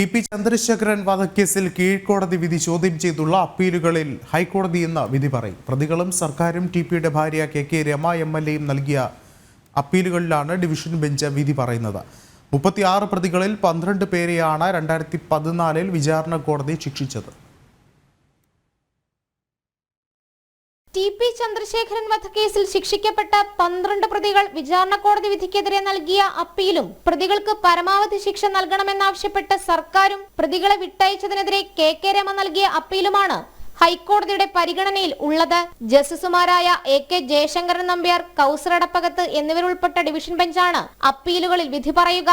T P Chandrasekharan വധക്കേസിൽ കീഴ്ക്കോടതി വിധി ചോദ്യം ചെയ്തുള്ള അപ്പീലുകളിൽ ഹൈക്കോടതി ഇന്ന് വിധി പറയും. പ്രതികളും സർക്കാരും ടി പിയുടെ ഭാര്യ K K Rama M L എയും നൽകിയ അപ്പീലുകളിലാണ് ഡിവിഷൻ ബെഞ്ച് വിധി പറയുന്നത്. മുപ്പത്തിയാറ് പ്രതികളിൽ പന്ത്രണ്ട് പേരെയാണ് രണ്ടായിരത്തി പതിനാലിൽ വിചാരണ കോടതി ശിക്ഷിച്ചത്. ടി പി ചന്ദ്രശേഖരൻ വധക്കേസിൽ ശിക്ഷിക്കപ്പെട്ട പന്ത്രണ്ട് പ്രതികൾ വിചാരണ കോടതി വിധിക്കെതിരെ നൽകിയ അപ്പീലും പ്രതികൾക്ക് പരമാവധി ശിക്ഷ നൽകണമെന്നാവശ്യപ്പെട്ട് സർക്കാരും പ്രതികളെ വിട്ടയച്ചതിനെതിരെ കെ കെ രമ നൽകിയ അപ്പീലുമാണ് ഹൈക്കോടതിയുടെ പരിഗണനയിൽ ഉള്ളത്. ജസ്റ്റിസുമാരായ എ കെ ജയശങ്കരൻ നമ്പ്യാർ കൗസറടപ്പകത്ത് എന്നിവരുൾപ്പെട്ട ഡിവിഷൻ ബെഞ്ചാണ് അപ്പീലുകളിൽ വിധി പറയുക.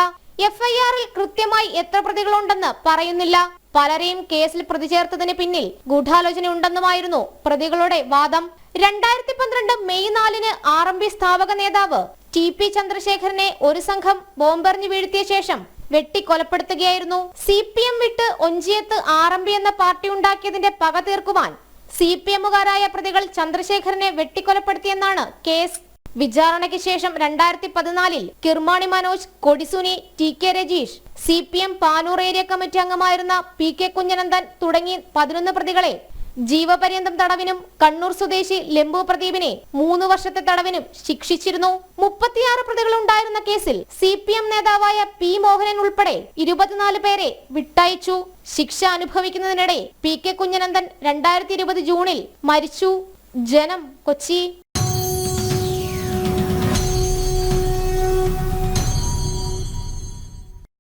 എഫ്ഐആറിൽ കൃത്യമായി എത്ര പ്രതികളുണ്ടെന്ന് പറയുന്നില്ല. പലരെയും കേസിൽ പ്രതിചേർത്തതിന് പിന്നിൽ ഗൂഢാലോചനയുണ്ടെന്നുമായിരുന്നു പ്രതികളുടെ വാദം. രണ്ടായിരത്തി പന്ത്രണ്ട് മെയ് നാലിന് ആർ എം പി സ്ഥാപക നേതാവ് ടി പി ചന്ദ്രശേഖരനെ ഒരു സംഘം ബോംബെറിഞ്ഞു വീഴ്ത്തിയ ശേഷം വെട്ടിക്കൊലപ്പെടുത്തുകയായിരുന്നു. സി പി എം വിട്ട് ഒഞ്ചിയത്ത് ആർ എം പി എന്ന പാർട്ടി ഉണ്ടാക്കിയതിന്റെ പക തീർക്കുവാൻ സി പി എമ്മുകാരായ പ്രതികൾ ചന്ദ്രശേഖരനെ വെട്ടിക്കൊലപ്പെടുത്തിയെന്നാണ് കേസ് വിചാരണയ്ക്ക് ശേഷം രണ്ടായിരത്തി പതിനാലിൽ Kirmani Manoj Kodi Suni T K Rajeesh C P M Panoor area committee അംഗമായിരുന്ന പി കെ കുഞ്ഞനന്ദൻ തുടങ്ങി പതിനൊന്ന് പ്രതികളെ. ജീവപര്യന്തം തടവിനും കണ്ണൂർ സ്വദേശി ലംബു പ്രദീപിനെ മൂന്ന് വർഷത്തെ തടവിനും ശിക്ഷിച്ചിരുന്നു. മുപ്പത്തിയാറ് പ്രതികൾ ഉണ്ടായിരുന്ന കേസിൽ സി പി എം നേതാവായ പി മോഹനൻ ഉൾപ്പെടെ ഇരുപത്തിനാല് പേരെ വിട്ടയച്ചു. ശിക്ഷ അനുഭവിക്കുന്നതിനിടെ പി കെ കുഞ്ഞനന്ദൻ രണ്ടായിരത്തി ഇരുപത് ജൂണിൽ മരിച്ചു. ജനം കൊച്ചി.